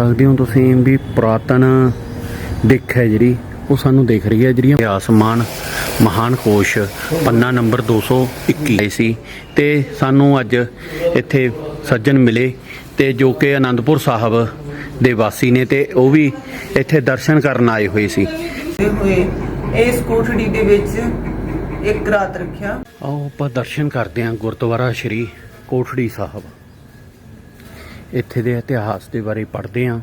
ਸਕਦੇ ਹੋ ਤੁਸੀਂ ਵੀ ਪੁਰਾਤਨ ਦਿੱਖ ਹੈ ਜਿਹੜੀ ਉਹ ਸਾਨੂੰ ਦਿਖ ਰਹੀ ਹੈ ਜਿਹੜੀਆਂ ਆਸਮਾਨ ਮਹਾਨ ਕੋਸ਼ ਪੰਨਾ ਨੰਬਰ 221 ਆਏ ਸੀ। ਤੇ ਸਾਨੂੰ ਅੱਜ ਇੱਥੇ ਸੱਜਣ ਮਿਲੇ ਤੇ ਜੋ ਕਿ ਆਨੰਦਪੁਰ ਸਾਹਿਬ ਦੇ ਵਾਸੀ ਨੇ ਤੇ ਉਹ ਵੀ ਇੱਥੇ ਦਰਸ਼ਨ ਕਰਨ ਆਏ ਹੋਏ ਸੀ। ਹੋਏ ਇਸ ਕੋਠੜੀ ਦੇ ਵਿੱਚ ਇੱਕ ਰਾਤ ਰੱਖਿਆ। ਆਓ ਆਪਾਂ ਦਰਸ਼ਨ ਕਰਦੇ ਹਾਂ ਗੁਰਦੁਆਰਾ ਸ਼੍ਰੀ ਕੋਠੜੀ ਸਾਹਿਬ। ਇੱਥੇ ਦੇ ਇਤਿਹਾਸ ਦੇ ਬਾਰੇ ਪੜ੍ਹਦੇ ਹਾਂ।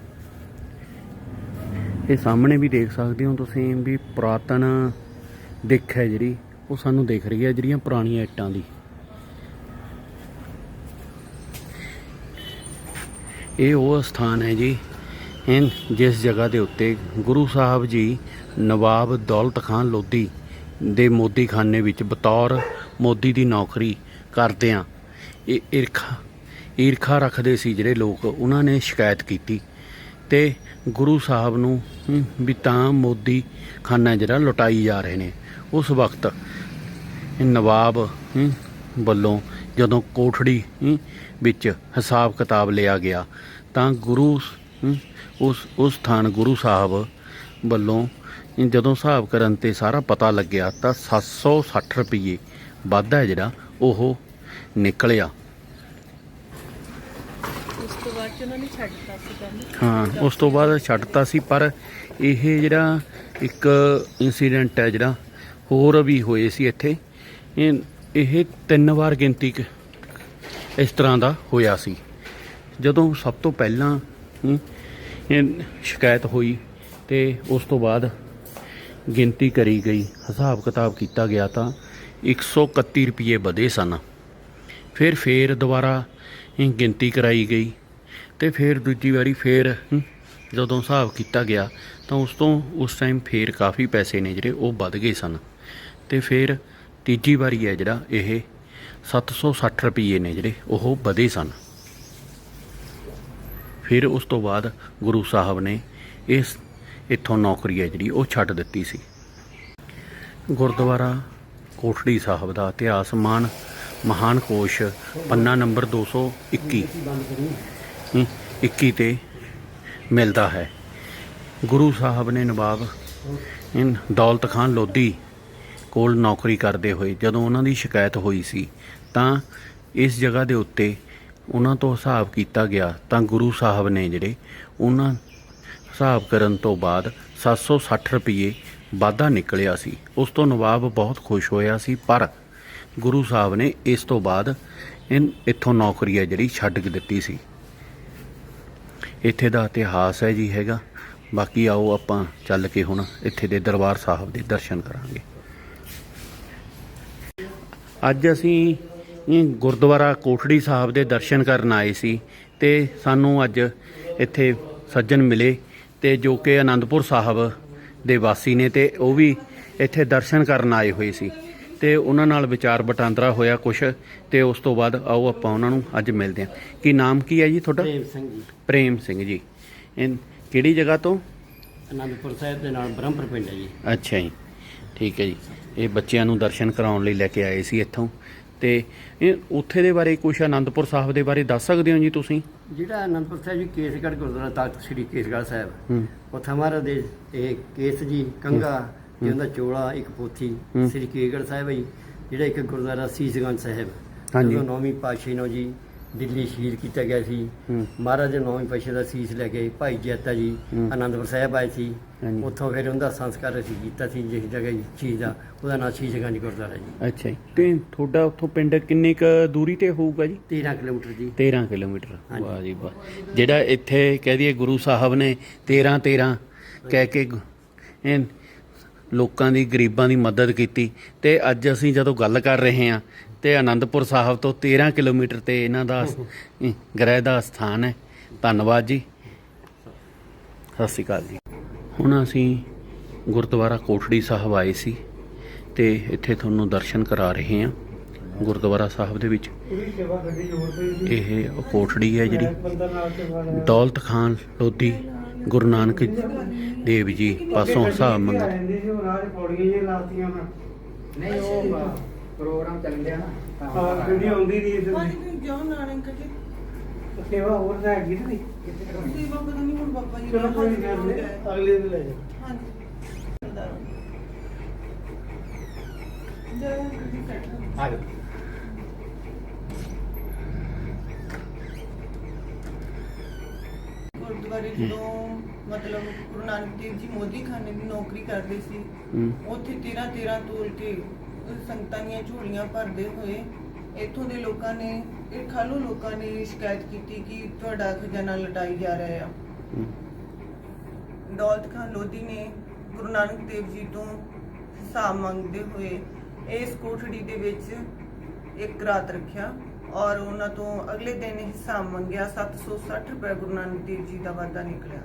ਇਹ ਸਾਹਮਣੇ ਵੀ ਦੇਖ ਸਕਦੇ ਹੋ ਤੁਸੀਂ ਵੀ ਪੁਰਾਤਨ ਦਿੱਖ ਹੈ ਜਿਹੜੀ, ਉਹ ਸਾਨੂੰ ਦਿਖ ਰਹੀ ਹੈ ਜਿਹੜੀਆਂ ਪੁਰਾਣੀਆਂ ਇੱਟਾਂ ਦੀ। ਇਹ ਉਹ ਸਥਾਨ ਹੈ ਜੀ, ਇਨ ਜਿਸ ਜਗ੍ਹਾ ਦੇ ਉੱਤੇ ਗੁਰੂ ਸਾਹਿਬ ਜੀ ਨਵਾਬ ਦੌਲਤ ਖਾਨ ਲੋਧੀ ਦੇ ਮੋਦੀਖਾਨੇ ਵਿੱਚ ਬਤੌਰ ਮੋਦੀ ਦੀ ਨੌਕਰੀ ਕਰਦੇ ਕਰਦਿਆਂ ਇਹ ਈਰਖਾ ਈਰਖਾ ਰੱਖਦੇ ਸੀ ਜਿਹੜੇ ਲੋਕ, ਉਹਨਾਂ ਨੇ ਸ਼ਿਕਾਇਤ ਕੀਤੀ। ਤੇ ਗੁਰੂ ਸਾਹਿਬ ਨੂੰ ਵੀ ਤਾਂ ਮੋਦੀ ਖਾਨਾ ਜਿਹੜਾ ਲੁਟਾਈ ਜਾ ਰਹੇ ਨੇ। ਉਸ ਵਕਤ ਨਵਾਬ ਵੱਲੋਂ ਜਦੋਂ ਕੋਠੜੀ ਵਿੱਚ ਹਿਸਾਬ ਕਿਤਾਬ ਲਿਆ ਗਿਆ, ਤਾਂ ਗੁਰੂ ਉਸ ਉਸ ਥਾਨ ਗੁਰੂ ਸਾਹਿਬ ਵੱਲੋਂ ਜਦੋਂ ਹਿਸਾਬ ਕਰਨ ਤੇ ਸਾਰਾ ਪਤਾ ਲੱਗਿਆ, ਤਾਂ 760 ਰੁਪਏ ਵਾਧਾ ਜਿਹੜਾ ਉਹ ਨਿਕਲਿਆ ਉਸ ਤੋਂ ਬਾਅਦ ਚ ਉਹਨਾਂ ਨੇ ਛੱਡਤਾ ਸੀ ਕੰਮ ਹਾਂ, ਉਸ ਤੋਂ ਬਾਅਦ ਛੱਡਤਾ ਸੀ, ਪਰ ਇਹ ਜਿਹੜਾ ਇੱਕ ਇਨਸੀਡੈਂਟ ਹੈ ਜਿਹੜਾ, ਹੋਰ ਵੀ ਹੋਏ ਸੀ ਇੱਥੇ। ਇਹ ਇਹ ਤਿੰਨ ਵਾਰ ਗਿਣਤੀ ਇਸ ਤਰ੍ਹਾਂ ਦਾ ਹੋਇਆ ਸੀ। ਜਦੋਂ ਸਭ ਤੋਂ ਪਹਿਲਾਂ ਇਹ ਸ਼ਿਕਾਇਤ ਹੋਈ ਤੇ ਉਸ ਤੋਂ ਬਾਅਦ ਗਿਣਤੀ ਕਰੀ ਗਈ, ਹਿਸਾਬ ਕਿਤਾਬ ਕੀਤਾ ਗਿਆ ਤਾਂ 131 ਰੁਪਏ ਵਧੇ ਸਨ। ਫਿਰ ਫੇਰ ਦੁਬਾਰਾ ਗਿਣਤੀ ਕਰਾਈ ਗਈ। ਤੇ ਫਿਰ ਦੂਜੀ ਵਾਰੀ ਫੇਰ ਜਦੋਂ ਹਿਸਾਬ ਕੀਤਾ ਗਿਆ ਤਾਂ ਉਸ ਤੋਂ ਉਸ ਟਾਈਮ ਫੇਰ ਕਾਫੀ ਪੈਸੇ ਨੇ ਜਿਹੜੇ ਉਹ ਵੱਧ ਗਏ ਸਨ। ਤੇ ਫਿਰ ਤੀਜੀ ਵਾਰੀ ਹੈ ਜਿਹੜਾ ਇਹ 760 ਰੁਪਏ ਨੇ ਜਿਹੜੇ ਉਹ ਵਧੇ ਸਨ। ਫਿਰ ਉਸ ਤੋਂ ਬਾਅਦ ਗੁਰੂ ਸਾਹਿਬ ਨੇ ਇਸ ਇੱਥੋਂ ਨੌਕਰੀ ਹੈ ਜਿਹੜੀ ਉਹ ਛੱਡ ਦਿੱਤੀ ਸੀ। ਗੁਰਦੁਆਰਾ ਕੋਠੜੀ ਸਾਹਿਬ ਦਾ ਇਤਿਹਾਸ ਮਾਨ ਮਹਾਨ ਕੋਸ਼ ਪੰਨਾ ਨੰਬਰ 221 ਹਮ, 21 ਤੇ ਮਿਲਦਾ ਹੈ। ਗੁਰੂ ਸਾਹਿਬ ਨੇ ਨਵਾਬ ਇਨ ਦੌਲਤ ਖਾਨ ਲੋਧੀ ਕੋਲ ਨੌਕਰੀ ਕਰਦੇ ਹੋਏ ਜਦੋਂ ਉਹਨਾਂ ਦੀ ਸ਼ਿਕਾਇਤ ਹੋਈ ਸੀ, ਤਾਂ ਇਸ ਜਗ੍ਹਾ ਦੇ ਉੱਤੇ ਉਹਨਾਂ ਤੋਂ ਹਿਸਾਬ ਕੀਤਾ ਗਿਆ ਤਾਂ ਗੁਰੂ ਸਾਹਿਬ ਨੇ ਜਿਹੜੇ ਉਹਨਾਂ ਹਿਸਾਬ ਕਰਨ ਤੋਂ ਬਾਅਦ 760 ਰੁਪਏ ਵਾਧਾ ਨਿਕਲਿਆ ਸੀ। ਉਸ ਤੋਂ ਨਵਾਬ ਬਹੁਤ ਖੁਸ਼ ਹੋਇਆ ਸੀ, ਪਰ ਗੁਰੂ ਸਾਹਿਬ ਨੇ ਇਸ ਤੋਂ ਬਾਅਦ ਇਨ ਇੱਥੋਂ ਨੌਕਰੀ ਹੈ ਜਿਹੜੀ ਛੱਡ ਕੇ ਦਿੱਤੀ ਸੀ। ਇੱਥੇ ਦਾ ਇਤਿਹਾਸ ਹੈ ਜੀ ਹੈਗਾ। ਬਾਕੀ ਆਓ ਆਪਾਂ ਚੱਲ ਕੇ ਹੁਣ ਇੱਥੇ ਦੇ ਦਰਬਾਰ ਸਾਹਿਬ ਦੇ ਦਰਸ਼ਨ ਕਰਾਂਗੇ। ਅੱਜ ਅਸੀਂ ਗੁਰਦੁਆਰਾ ਕੋਠੜੀ ਸਾਹਿਬ ਦੇ ਦਰਸ਼ਨ ਕਰਨ ਆਏ ਸੀ ਤੇ ਸਾਨੂੰ ਅੱਜ ਇੱਥੇ ਸੱਜਣ ਮਿਲੇ ਤੇ ਜੋ ਕਿ ਆਨੰਦਪੁਰ ਸਾਹਿਬ ਦੇ ਵਾਸੀ ਨੇ ਤੇ ਉਹ ਵੀ ਇੱਥੇ ਦਰਸ਼ਨ ਕਰਨ ਆਏ ਹੋਏ ਸੀ। ਤੇ ਉਹਨਾਂ ਨਾਲ ਵਿਚਾਰ ਵਟਾਂਦਰਾ ਹੋਇਆ ਕੁਛ ਤੇ ਉਸ ਤੋਂ ਬਾਅਦ ਆਓ ਆਪਾਂ ਉਹਨਾਂ ਨੂੰ ਅੱਜ ਮਿਲਦੇ ਹਾਂ। ਕੀ ਨਾਮ ਕੀ ਹੈ ਜੀ ਤੁਹਾਡਾ? ਪ੍ਰੇਮ ਸਿੰਘ ਜੀ। ਪ੍ਰੇਮ ਸਿੰਘ ਜੀ। ਇਹ ਕਿਹੜੀ ਜਗ੍ਹਾ ਤੋਂ? ਅਨੰਦਪੁਰ ਸਾਹਿਬ ਦੇ ਨਾਲ ਬ੍ਰਹਮਪੁਰ ਪਿੰਡ ਹੈ ਜੀ। ਅੱਛਾ ਜੀ ਠੀਕ ਹੈ ਜੀ। ਇਹ ਬੱਚਿਆਂ ਨੂੰ ਦਰਸ਼ਨ ਕਰਾਉਣ ਲਈ ਲੈ ਕੇ ਆਏ ਸੀ ਇੱਥੋਂ। ਤੇ ਇਹ ਉੱਥੇ ਦੇ ਬਾਰੇ ਕੁਝ ਆਨੰਦਪੁਰ ਸਾਹਿਬ ਦੇ ਬਾਰੇ ਦੱਸ ਸਕਦੇ ਹੋ ਜੀ ਤੁਸੀਂ? ਜਿਹੜਾ ਅਨੰਦਪੁਰ ਸਾਹਿਬ ਜੀ ਕੇਸਗੜ੍ਹ ਗੁਰਦੁਆਰਾ ਤਖਤ ਸ੍ਰੀ ਕੇਸਗੜ੍ਹ ਸਾਹਿਬ। ਉੱਥੇ ਮਹਾਰਾਜ ਦੇ ਇਹ ਕੇਸ ਜੀ ਕੰਗਾ ਉਹਦਾ ਚੋਲਾ ਇੱਕ ਪੋਥੀ। ਸ੍ਰੀ ਕੇਸਗੜ੍ਹ ਸਾਹਿਬ ਹੈ ਜੀ ਜਿਹੜਾ ਇੱਕ ਗੁਰਦੁਆਰਾ ਸੀਸਗੰਜ ਸਾਹਿਬ ਹਾਂਜੀ। ਜਦੋਂ ਨੌਵੀਂ ਪਾਤਸ਼ਾਹੀ ਨੂੰ ਜੀ ਦਿੱਲੀ ਸ਼ਹੀਦ ਕੀਤਾ ਗਿਆ ਸੀ ਮਹਾਰਾਜ ਦੇ ਨੌਵੀਂ ਪਾਤਸ਼ਾਹ ਦਾ ਸੀਸ ਲੈ ਕੇ ਭਾਈ ਜੈਤਾ ਜੀ ਹੂੰ। ਅਨੰਦਪੁਰ ਸਾਹਿਬ ਆਏ ਸੀ। ਉੱਥੋਂ ਫਿਰ ਉਹਦਾ ਸੰਸਕਾਰ ਅਸੀਂ ਕੀਤਾ ਸੀ ਜਿਸ ਜਗ੍ਹਾ ਜੀ ਚੀਜ਼ ਦਾ ਉਹਦਾ ਨਾਮ ਸੀਸਗੰਜ ਗੁਰਦੁਆਰਾ ਜੀ ਅੱਛਾ ਜੀ ਤੇ ਤੁਹਾਡਾ ਉੱਥੋਂ ਪਿੰਡ ਕਿੰਨੀ ਕੁ ਦੂਰੀ ਤੇ ਹੋਊਗਾ ਜੀ 13 ਕਿਲੋਮੀਟਰ ਜੀ 13 ਕਿਲੋਮੀਟਰ। ਵਾਹ ਜੀ ਵਾਹ ਜਿਹੜਾ ਇੱਥੇ ਕਹਿ ਦਈਏ ਗੁਰੂ ਸਾਹਿਬ ਨੇ 13 13 ਕਹਿ ਕੇ ਲੋਕਾਂ ਦੀ ਗਰੀਬਾਂ ਦੀ ਮਦਦ ਕੀਤੀ ਤੇ ਅੱਜ ਅਸੀਂ ਜਦੋਂ ਗੱਲ ਕਰ ਰਹੇ ਹਾਂ ਤੇ ਆਨੰਦਪੁਰ ਸਾਹਿਬ ਤੋਂ 13 ਕਿਲੋਮੀਟਰ ਤੇ ਇਹਨਾਂ ਦਾ ਗ੍ਰਹਿ ਦਾ ਸਥਾਨ ਹੈ। ਧੰਨਵਾਦ ਜੀ। ਸਤਿ ਸ਼੍ਰੀ ਅਕਾਲ ਜੀ। ਹੁਣ ਅਸੀਂ ਗੁਰਦੁਆਰਾ ਕੋਠੜੀ ਸਾਹਿਬ ਆਏ ਸੀ ਤੇ ਇੱਥੇ ਤੁਹਾਨੂੰ ਦਰਸ਼ਨ ਕਰਾ ਰਹੇ ਹਾਂ। ਗੁਰਦੁਆਰਾ ਸਾਹਿਬ ਦੇ ਵਿੱਚ ਇਹ ਕੋਠੜੀ ਹੈ ਜਿਹੜੀ ਦੌਲਤ ਖਾਨ ਲੋਧੀ ਗੁਰੂ ਨਾਨਕ ਦੇਵ ਜੀ ਪਾਸੋਂ ਹਿਸਾਬ ਮੰਗ ਨਹੀਂ ਉਹ ਪ੍ਰੋਗਰਾਮ ਚੱਲ ਰਿਹਾ ਨਾ ਤਾਂ ਕਿਉਂ ਨਾਨਕ ਜੀ ਸੇਵਾ ਹੋਰ ਤਾਂ ਹੈਗੀ ਨਹੀਂ ਸੇਵਾ ਪਤਾ ਨਹੀਂ ਹੁਣ ਬਾਬਾ ਜੀ ਚਲੋ ਕੋਈ ਗੱਲ ਨਹੀਂ ਅਗਲੇ ਵੀ ਲੈ ਜਾ ਹਾਂਜੀ। ਜੈ ਗੁਰੂ ਸਾਹਿਬ ਆ ਜਾ ਗੁਰਦੁਆਰੇ ਜਦੋਂ ਮਤਲਬ ਗੁਰੂ ਨਾਨਕ ਦੇਵ ਜੀ ਮੋਦੀ ਖਾਨੇ ਦੀ ਨੌਕਰੀ ਕਰਦੇ ਸੀ। ਹੂੰ। ਉੱਥੇ 13 13 ਤੋਲ ਕੇ ਸੰਗਤਾਂ ਦੀਆਂ ਝੋਲੀਆਂ ਭਰਦੇ ਹੋਏ ਇੱਥੋਂ ਦੇ ਲੋਕਾਂ ਨੇ ਇਹ ਖਾਲੂ ਲੋਕਾਂ ਨੇ ਸ਼ਿਕਾਇਤ ਕੀਤੀ ਕਿ ਤੁਹਾਡਾ ਖਜ਼ਾਨਾ ਲਟਾਈ ਜਾ ਰਿਹਾ ਆ। ਹੂੰ। ਦੌਲਤ ਖਾਨ ਲੋਧੀ ਨੇ ਗੁਰੂ ਨਾਨਕ ਦੇਵ ਜੀ ਤੋਂ ਹਿਸਾਬ ਮੰਗਦੇ ਹੋਏ ਇਸ ਕੋਠੜੀ ਦੇ ਵਿੱਚ ਇੱਕ ਰਾਤ ਰੱਖਿਆ ਔਰ ਉਹਨਾਂ ਤੋਂ ਅਗਲੇ ਦਿਨ ਹਿਸਾਬ ਮੰਗਿਆ 760 ਰੁਪਏ ਗੁਰੂ ਨਾਨਕ ਦੇਵ ਜੀ ਦਾ ਵਾਅਦਾ ਨਿਕਲਿਆ।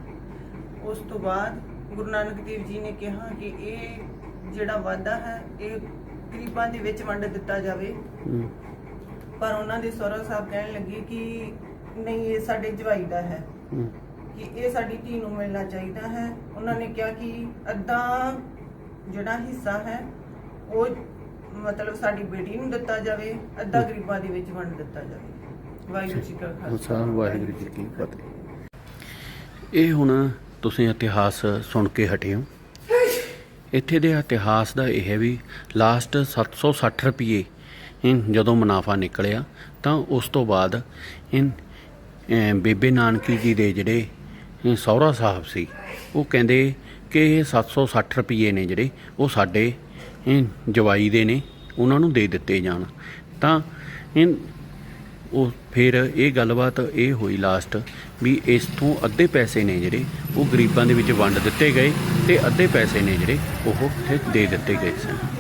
ਉਸ ਤੋਂ ਬਾਅਦ ਗੁਰੂ ਨਾਨਕ ਦੇਵ ਜੀ ਨੇ ਕਿਹਾ ਕਿ ਇਹ ਜਿਹੜਾ ਵਾਅਦਾ ਹੈ ਇਹ ਗਰੀਬਾਂ ਦੇ ਵਿੱਚ ਵੰਡ ਦਿੱਤਾ ਜਾਵੇ। ਪਰ ਉਹਨਾਂ ਦੇ ਸਹੁਰਾ ਸਾਹਿਬ ਕਹਿਣ ਲੱਗੇ ਕਿ ਨਹੀਂ ਇਹ ਸਾਡੇ ਜਵਾਈ ਦਾ ਹੈ। ਕਿ ਇਹ ਸਾਡੀ ਧੀ ਨੂੰ ਮਿਲਣਾ ਚਾਹੀਦਾ ਹੈ। ਉਹਨਾਂ ਨੇ ਕਿਹਾ ਕਿ ਅੱਧਾ ਜਿਹੜਾ ਹਿੱਸਾ ਹੈ ਉਹ ਮਤਲਬ ਸਾਡੀ ਬੇਟੀ ਨੂੰ ਦਿੱਤਾ ਜਾਵੇ ਅੱਧਾ ਗਰੀਬਾਂ ਦੇ ਵਿੱਚ ਵੰਡ ਦਿੱਤਾ ਜਾਵੇ। ਵਾਹਿਗੁਰੂ ਜੀ ਕਾ ਖਾਲਸਾ। ਵਾਹਿਗੁਰੂ ਜੀ ਕੀ ਫਤਿਹ। ਇਹ ਹੁਣ ਤੁਸੀਂ ਇਤਿਹਾਸ ਸੁਣ ਕੇ ਹਟੇ ਹੋ ਇੱਥੇ ਦੇ ਇਤਿਹਾਸ ਦਾ ਇਹ ਹੈ ਵੀ ਲਾਸਟ 760 ਰੁਪਏ ਇਨ ਜਦੋਂ ਮੁਨਾਫਾ ਨਿਕਲਿਆ, ਤਾਂ ਉਸ ਤੋਂ ਬਾਅਦ ਬੇਬੇ ਨਾਨਕੀ ਜੀ ਦੇ ਜਿਹੜੇ ਅਮ ਸਹੁਰਾ ਸਾਹਿਬ ਸੀ, ਉਹ ਕਹਿੰਦੇ ਕਿ ਇਹ 760 ਰੁਪਏ ਨੇ ਜਿਹੜੇ, ਉਹ ਸਾਡੇ ਜਵਾਈ ਦੇ ਨੇ, ਉਹਨਾਂ ਨੂੰ ਦੇ ਦਿੱਤੇ ਜਾਣ। ਤਾਂ ਇਨ ਉਹ ਫਿਰ ਇਹ ਗੱਲਬਾਤ ਇਹ ਹੋਈ ਲਾਸਟ ਵੀ ਇਸ ਤੋਂ ਅੱਧੇ ਪੈਸੇ ਨੇ ਜਿਹੜੇ ਉਹ ਗਰੀਬਾਂ ਦੇ ਵਿੱਚ ਵੰਡ ਦਿੱਤੇ ਗਏ ਤੇ ਅੱਧੇ ਪੈਸੇ ਨੇ ਜਿਹੜੇ ਉਹ ਫਿਰ ਦੇ ਦਿੱਤੇ ਗਏ ਸਨ।